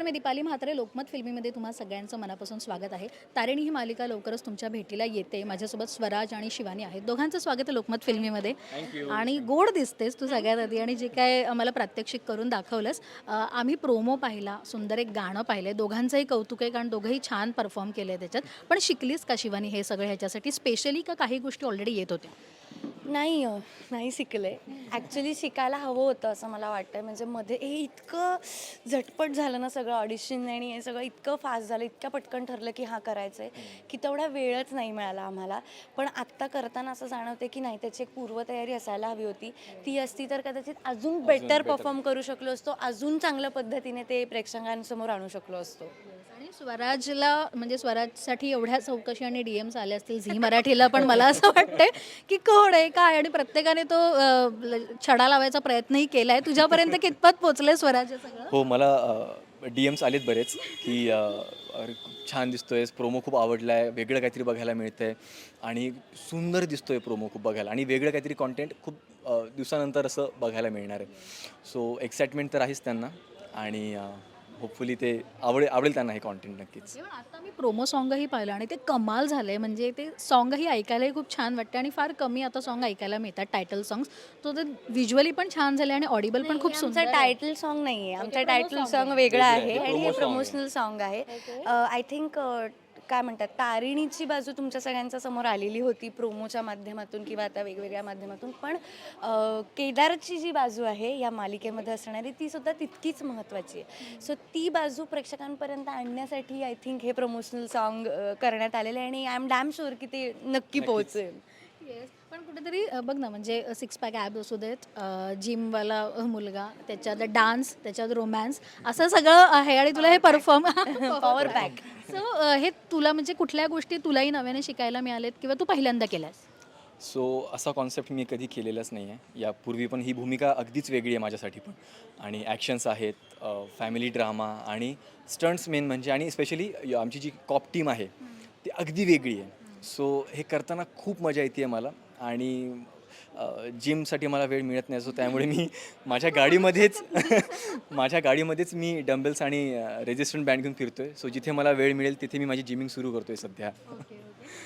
नमस्कार मी दीपाली म्हात्रे. लोकमत फिल्मीमध्ये तुम्हा सगळ्यांचं मनापासून स्वागत आहे. तारिणी ही मालिका लवकरच तुमच्या भेटीला येते. माझ्यासोबत स्वराज आणि शिवानी आहेत. दोघांचं स्वागत आहे लोकमत फिल्मीमध्ये. आणि गोड दिसतेस तू सगळ्यात आधी. आणि जे काय आम्हाला प्रात्यक्षिक करून दाखवलंस आम्ही प्रोमो पाहिला सुंदर एक गाणं पाहिलं दोघांचंही कौतुक आहे कारण दोघंही छान परफॉर्म केलं आहे त्याच्यात. पण शिकलीस का शिवानी हे सगळं ह्याच्यासाठी? स्पेशली का काही गोष्टी ऑलरेडी येत होत्या? नाही अ, नाही शिकले. ॲक्च्युली शिकायला हवं होतं असं मला वाटतं म्हणजे मध्ये हे इतकं झटपट झालं ना सगळं ऑडिशन आणि हे सगळं इतकं फास्ट झालं इतकं पटकन ठरलं की हा करायचं आहे की तेवढा वेळच नाही मिळाला आम्हाला. पण आत्ता करताना असं जाणवते की नाही त्याची एक पूर्वतयारी असायला हवी होती. ती असती तर कदाचित अजून बेटर परफॉर्म करू शकलो असतो अजून चांगल्या पद्धतीने ते प्रेक्षकांसमोर आणू शकलो असतो. स्वराजला म्हणजे स्वराजसाठी एवढ्या चौकशी आणि डीएम्स आले असतील झी मराठीला पण मला असं वाटतंय की कोण आहे काय? आणि प्रत्येकाने तो छडा लावायचा प्रयत्नही केलाय. तुझ्यापर्यंत कितपत पोचलंय स्वराज हे सगळं? हो मला डी एम्स आलेत बरेच की छान दिसतोय. प्रोमो खूप आवडला आहे वेगळं काहीतरी बघायला मिळतंय. आणि सुंदर दिसतोय प्रोमो खूप बघायला. आणि वेगळं काहीतरी कॉन्टेंट खूप दिवसानंतर असं बघायला मिळणार आहे. सो एक्साइटमेंट तर आहेच त्यांना. आणि होपफुली ते आवडेल आवडेल त्यांना हे कॉन्टेंट नक्कीच आता मी प्रोमो सॉन्गही पाहिलं आणि ते कमाल झालंय म्हणजे ते सॉन्गही ऐकायलाही खूप छान वाटतं आणि फार कमी आता सॉन्ग ऐकायला मिळतात टायटल सॉंग्स तो ते व्हिज्युअली पण छान झाले आणि ऑडिबल पण खूप सुंदर आहे. टायटल सॉन्ग नाही आहे आमचं टायटल सॉन्ग आहे. वेगळं आहे आहे. आणि हे आहे. प्रमोशनल सॉन्ग आहे आय थिंक काय म्हणतात तारिणीची बाजू तुमच्या सगळ्यांच्या समोर आलेली होती प्रोमोच्या माध्यमातून किंवा आता वेगवेगळ्या माध्यमातून पण केदारची जी बाजू आहे या मालिकेमध्ये असणारी ती सुद्धा तितकीच महत्त्वाची आहे. सो ती बाजू प्रेक्षकांपर्यंत आणण्यासाठी आय थिंक हे प्रमोशनल सॉन्ग करण्यात आलेलं आहे आणि आय एम डॅम शुअर की ते नक्की पोहोचेल. Yes. पण कुठेतरी बघ ना म्हणजे सिक्स पॅक ॲब असू देत जिमवाला मुलगा त्याच्यात डान्स त्याच्यात रोमॅन्स असं सगळं आहे आणि तुला हे परफॉर्म पॉवर पॅक सो हे तुला म्हणजे कुठल्या गोष्टी तुलाही नव्याने शिकायला मिळालेत किंवा तू पहिल्यांदा केल्यास? सो असा कॉन्सेप्ट मी कधी केलेलाच नाही आहे यापूर्वी पण ही भूमिका अगदीच वेगळी आहे माझ्यासाठी पण. आणि ॲक्शन्स आहेत फॅमिली ड्रामा आणि स्टंट्स मेन म्हणजे आणि स्पेशली आमची जी कॉप टीम आहे ती अगदी वेगळी आहे. सो हे करताना खूप मजा येते मला. आणि जिमसाठी मला वेळ मिळत नाही सो त्यामुळे मी माझ्या गाडीमध्येच माझ्या गाडीमध्येच मी डंबेल्स आणि रेजिस्टंट बँड घेऊन फिरतोय. सो जिथे मला वेळ मिळेल तिथे मी माझी जिमिंग सुरू करतोय सध्या.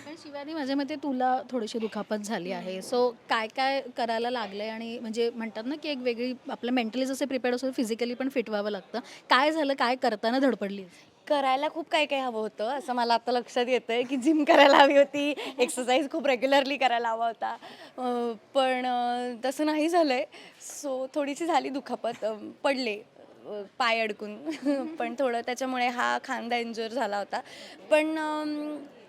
पण शिवानी माझ्या मते तुला थोडीशी दुखापत झाली आहे. सो काय काय करायला लागलंय? आणि म्हणजे म्हणतात ना की एक वेगळी आपलं मेंटली जसे प्रिपेअर असतो फिजिकली पण फिट व्हावं लागतं. काय झालं? काय करताना धडपडली करायला खूप काय काय हवं होतं असं मला आता लक्षात येतं आहे की जिम करायला हवी होती एक्सरसाइज खूप रेग्युलरली करायला हवा होता. पण तसं नाही झालं आहे सो थोडीशी झाली दुखापत पडले पाय अडकून. पण थोडं त्याच्यामुळे हा खांदा इंजर झाला होता. पण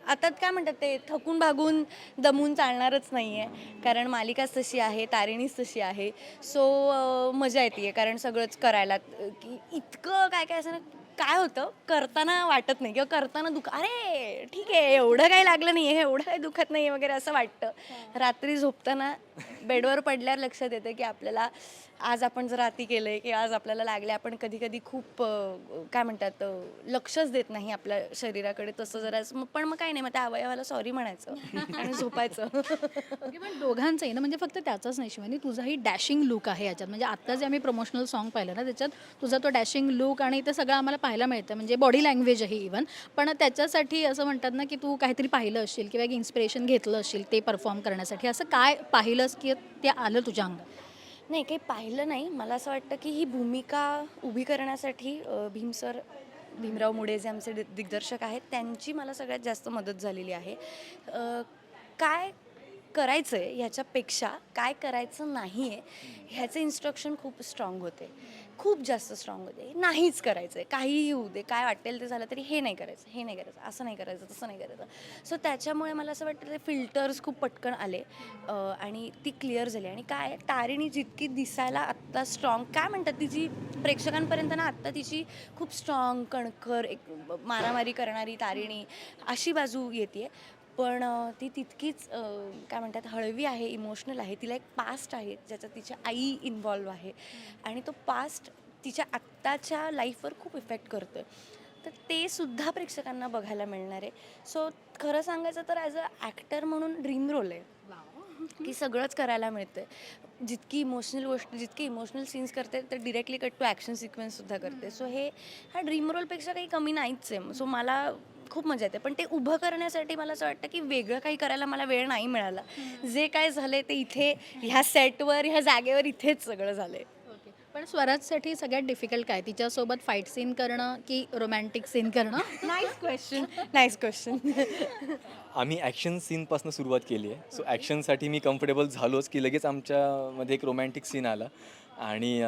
आता काय म्हणतात ते थकून भागून दमून चालणारच नाही आहे कारण मालिकाच तशी आहे तारिणीच तशी आहे. सो मजा येते कारण सगळंच करायला की इतकं काय काय असं ना काय होतं? करताना वाटत नाही किंवा करताना दुख अरे ठीक आहे एवढं काही लागलं नाही आहे एवढं काही दुखत नाही वगैरे असं वाटतं. रात्री झोपताना बेडवर पडल्यावर लक्षात येतं की आपल्याला आज आपण जर अति केलं आहे किंवा आज आपल्याला लागले आपण कधी कधी खूप काय म्हणतात लक्षच देत नाही आपल्या शरीराकडे तसं जरा. पण मग काय नाही मग त्या अवयवाला सॉरी म्हणायचं आणि झोपायचं. पण दोघांचंही ना म्हणजे फक्त त्याचाच नाही शिवानी तुझाही डॅशिंग लुक आहे याच्यात. म्हणजे आत्ता जे आम्ही प्रमोशनल सॉन्ग पाहिलं ना त्याच्यात तुझा तो डॅशिंग लुक आणि ते सगळं आम्हाला पाहायला मिळतं म्हणजे बॉडी लँग्वेज आहे इवन पण त्याच्यासाठी असं म्हणतात ना की तू काहीतरी पाहिलं असेल किंवा एक इन्स्पिरेशन घेतलं असशील ते परफॉर्म करण्यासाठी असं काय पाहिलंस की ते आलं तुझ्या अंगात? नाही काही पाहिलं नाही. मला असं वाटतं की ही भूमिका उभी करण्यासाठी भीम सर भीमराव मुडे जे आमचे दिग्दर्शक आहेत त्यांची मला सगळ्यात जास्त मदत झालेली आहे. काय करायचं आहे ह्याच्यापेक्षा काय करायचं नाही आहे ह्याचे इन्स्ट्रक्शन खूप स्ट्रॉंग होते. खूप जास्त स्ट्रॉंग होते नाहीच करायचं आहे काहीही होऊ दे. काय वाटेल ते झालं तरी हे नाही करायचं. हे नाही करायचं. असं नाही करायचं. तसं नाही करायचं. सो त्याच्यामुळे मला असं वाटतं ते फिल्टर्स खूप पटकन आले. आणि ती क्लिअर झाली. आणि काय तारिणी जितकी दिसायला आत्ता स्ट्रॉंग काय म्हणतात तिची प्रेक्षकांपर्यंत ना आत्ता तिची खूप स्ट्रॉंग कणखर एक मारामारी करणारी तारिणी अशी बाजू येते पण ती तितकीच काय म्हणतात हळवी आहे इमोशनल आहे. तिला एक पास्ट आहे ज्याच्यात तिची आई इन्वॉल्व आहे. आणि तो पास्ट तिच्या आत्ताच्या लाईफवर खूप इफेक्ट करतो तर ते सुद्धा प्रेक्षकांना बघायला मिळणार आहे. सो खरं सांगायचं तर ॲज अ ॲक्टर म्हणून ड्रीम रोल आहे. की सगळंच करायला मिळतं जितकी इमोशनल गोष्ट जितकी इमोशनल सीन्स करते तर डिरेक्टली कट टू ॲक्शन सिक्वेन्ससुद्धा करते. सो हे ह्या ड्रीम रोलपेक्षा काही कमी नाहीच आहे. सो मला खूप मजा येते. पण ते उभं करण्यासाठी मला असं वाटतं की वेगळं काही करायला मला वेळ नाही मिळाला. जे काय झाले ते इथे ह्या सेटवर ह्या जागेवर इथेच सगळं झालं ओके. पण स्वराजसाठी सगळ्यात डिफिकल्ट काय? तिच्यासोबत फाईट सीन करणं की रोमॅन्टिक सीन करणं? नाईस क्वेश्चन नाईस क्वेश्चन आम्ही ॲक्शन सीनपासून सुरुवात केली आहे. सो ॲक्शनसाठी मी कम्फर्टेबल झालोच की लगेच आमच्यामध्ये एक रोमॅन्टिक सीन आला. आणि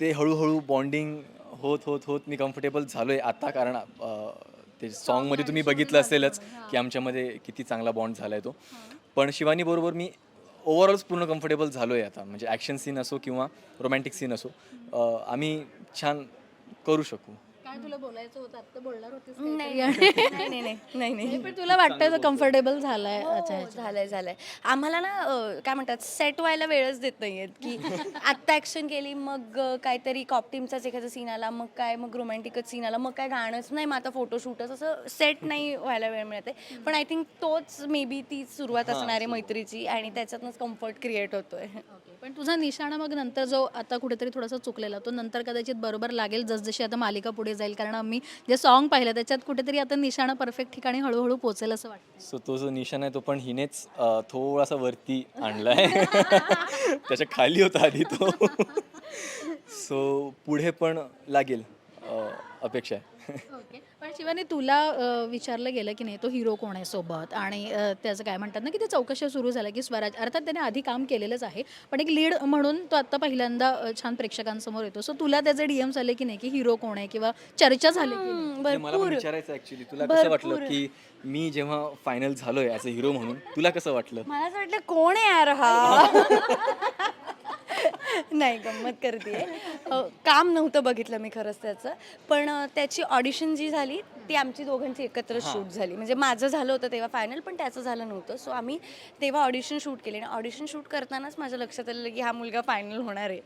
ते हळूहळू बॉन्डिंग होत होत होत मी कम्फर्टेबल झालो आहे आता. कारण ते सॉन्गमध्ये तुम्ही बघितलं असेलच की आमच्यामध्ये किती चांगला बॉन्ड झाला आहे तो पण शिवानीबरोबर मी ओव्हरऑलच पूर्ण कम्फर्टेबल झालो आहे आता. म्हणजे ॲक्शन सीन असो किंवा रोमॅन्टिक सीन असो आम्ही छान करू शकू. काय तुला बोलायचं होतं? आता बोलणार होतीस नाही. नाही नाही नाही नाही नाही पण तुला वाटतं कम्फर्टेबल झालाय? अच्छा हो, झालंय झालंय. आम्हाला ना अं, काय म्हणतात सेट व्हायला वेळच देत नाहीयेत की आत्ता ॲक्शन केली मग अं, काहीतरी कॉप टीमचाच एखादा सीन आला मग काय मग रोमॅन्टिकच सीन आला मग काय गाणंच नाही मग आता फोटोशूटच असं सेट नाही व्हायला वेळ मिळत. आहे पण आय थिंक तोच मे बी ती सुरुवात असणार आहे मैत्रीची आणि त्याच्यातनंच कम्फर्ट क्रिएट होतोय. ओके पण तुझा निशाणा मग नंतर जो आता कुठेतरी थोडासा चुकलेला तो नंतर कदाचित बरोबर लागेल जसजशी आता मालिका पुढे जाईल. कारण आम्ही जे सॉन्ग पाहिलं त्याच्यात कुठेतरी आता निशाणा परफेक्ट ठिकाणी हळूहळू पोहोचेल असं वाटतं सो तो जो निशाण आहे तो पण हिनेच थोडासा वरती आणलाय. त्याच्याखाली होता आधी तो. सो पुढे पण लागेल अपेक्षा आहे. ओके. पण शिवानी तुला अ, विचारलं गेलं की नाही तो हिरो कोण आहे सोबत? आणि अ, त्याचं काय म्हणतात ना की ते चौकशा सुरू झाल्या की स्वराज अर्थात त्याने आधी काम केलेलंच आहे पण एक लीड म्हणून तो आता पहिल्यांदा अ, छान प्रेक्षकांसमोर येतो. सो तुला त्याचे डीएम झाले की नाही की हिरो कोण आहे किंवा चर्चा झाली की नाही? मला पण विचारायचं ऍक्च्युली तुला कसं वाटलं की मी जेव्हा फायनल झालोय ॲज अ हिरो म्हणून तुला कसं वाटलं? मला असं वाटलं कोण आहे यार हा? नाही गंमत करते काम नव्हतं बघितलं मी खरंच त्याचं. पण त्याची ऑडिशन जी झाली ती आमची दोघांची एकत्र शूट झाली. म्हणजे माझं झालं होतं तेव्हा फायनल पण त्याचं झालं नव्हतं. सो आम्ही तेव्हा ऑडिशन शूट केले. आणि ऑडिशन शूट करतानाच माझ्या लक्षात आलेलं की हा मुलगा फायनल होणार आहे.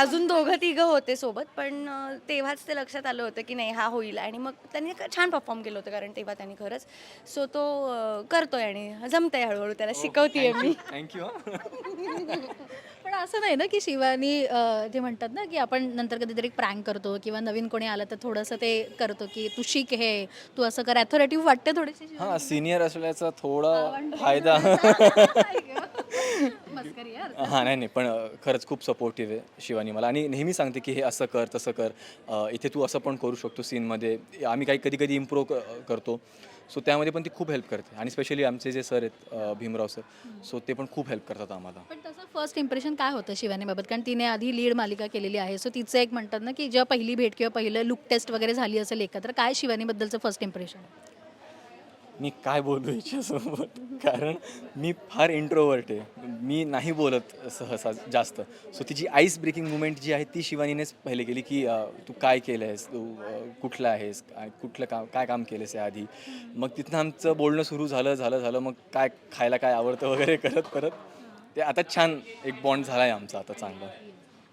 अजून दोघं तिघं होते सोबत पण तेव्हाच ते लक्षात आलं होतं की नाही हा होईल. आणि मग त्यांनी छान परफॉर्म केलं होतं कारण तेव्हा त्यांनी खरंच सो तो करतोय आणि जमतंय हळूहळू त्याला शिकवतीये मी. थँक्यू पण असं नाही ना की शिवानी जे म्हणतात ना की आपण नंतर कधीतरी प्रँक करतो किंवा नवीन कोणी आलं तर थोडंसं ते करतो की तू शिक हे तू असं कर. अथॉरिटिव्ह वाटते थोडीशी हां सिनियर असल्याचा थोडा फायदा. मस्करी यार हां नाही नाही पण अ, खरंच खूप सपोर्टिव्ह आहे शिवानी मला. आणि नेहमी सांगते की हे असं कर तसं कर. अ, इथे तू असं पण करू शकतो सीनमध्ये आम्ही काही कधी कधी इम्प्रूव्ह करतो. सो त्यामध्ये पण ती खूप हेल्प करते. आणि स्पेशली आमचे जे सर आहेत अ, भीमराव सर सो ते पण खूप हेल्प करतात आम्हाला. पण तसं फर्स्ट इम्प्रेशन काय होतं शिवानीबाबत कारण तिने आधी लीड मालिका केलेली आहे. सो तिचं एक म्हणतात ना की जेव्हा पहिली भेट किंवा पहिलं लुक टेस्ट वगैरे झाली असेल एकत्र काय शिवानीबद्दलचं फर्स्ट इम्प्रेशन मी काय बोलू हिच्यासोबत कारण मी फार इंट्रोवर्ट आहे. मी नाही बोलत सहसा जास्त. सो तिची आईस ब्रेकिंग मुवमेंट जी आहे ती शिवानीनेच पहिले केली की तू काय केलं आहेस तू कुठलं आहेस? काय कुठलं काम काय काम केलंस आहे आधी मग तिथनं आमचं बोलणं सुरू झालं झालं झालं. मग काय खायला काय आवडतं वगैरे करत करत ते आता छान एक बॉन्ड झाला आहे आमचा आता चांगला.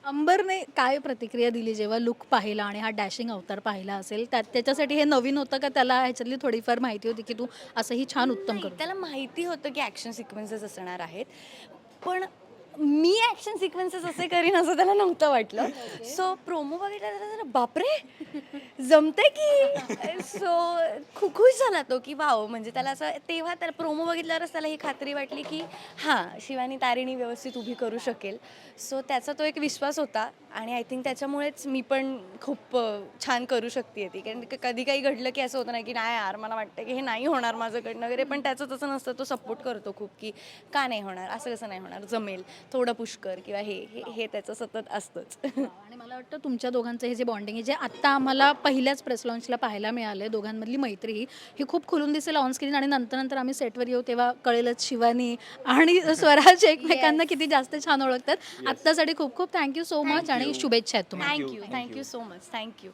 अंबरने काय प्रतिक्रिया दिली जेव्हा लुक पाहिला आणि हा डॅशिंग अवतार पाहिला असेल? त्या त्याच्यासाठी हे नवीन होतं का? त्याला ह्याच्यातली थोडीफार माहिती होती की तू असंही छान उत्तम नाही, करू त्याला माहिती होतं की ॲक्शन सिक्वेन्सेस असणार आहेत. पण मी ॲक्शन सिक्वेन्सेस असे करीन असं त्याला नव्हतं वाटलं. सो प्रोमो बघितला त्याला जरा बापरे जमते की? सो खु खुश झाला तो की वाव. म्हणजे त्याला असं तेव्हा त्याला प्रोमो बघितल्यावरच त्याला ही खात्री वाटली की हां शिवानी तारिणी व्यवस्थित उभी करू शकेल. सो त्याचा तो एक विश्वास होता आणि आय थिंक त्याच्यामुळेच मी पण खूप छान करू शकते ती. कारण कधी काही घडलं की असं होतं नाही की नाही यार मला वाटतं की हे नाही होणार माझ्याकडनं. वगैरे पण त्याचं तसं नसतं. तो सपोर्ट करतो खूप की का नाही होणार? असं कसं नाही होणार? जमेल. थोडं पुष्कर किंवा हे हे हे त्याचं सतत असतंच. आणि मला वाटतं तुमच्या दोघांचं हे जे बॉन्डिंग आहे जे आत्ता आम्हाला पहिल्याच प्रेस लॉन्चला पाहायला मिळालं आहे दोघांमधली मैत्री ही ही खूप खुलून दिसेल ऑन स्क्रीन आणि नंतर नंतर आम्ही सेटवर येऊ तेव्हा कळेलच शिवानी आणि स्वराज एकमेकांना किती जास्त छान ओळखतात. आत्तासाठी खूप खूप थँक्यू सो मच आणि शुभेच्छा आहेत तुम्हाला. Thank you thank you so much thank you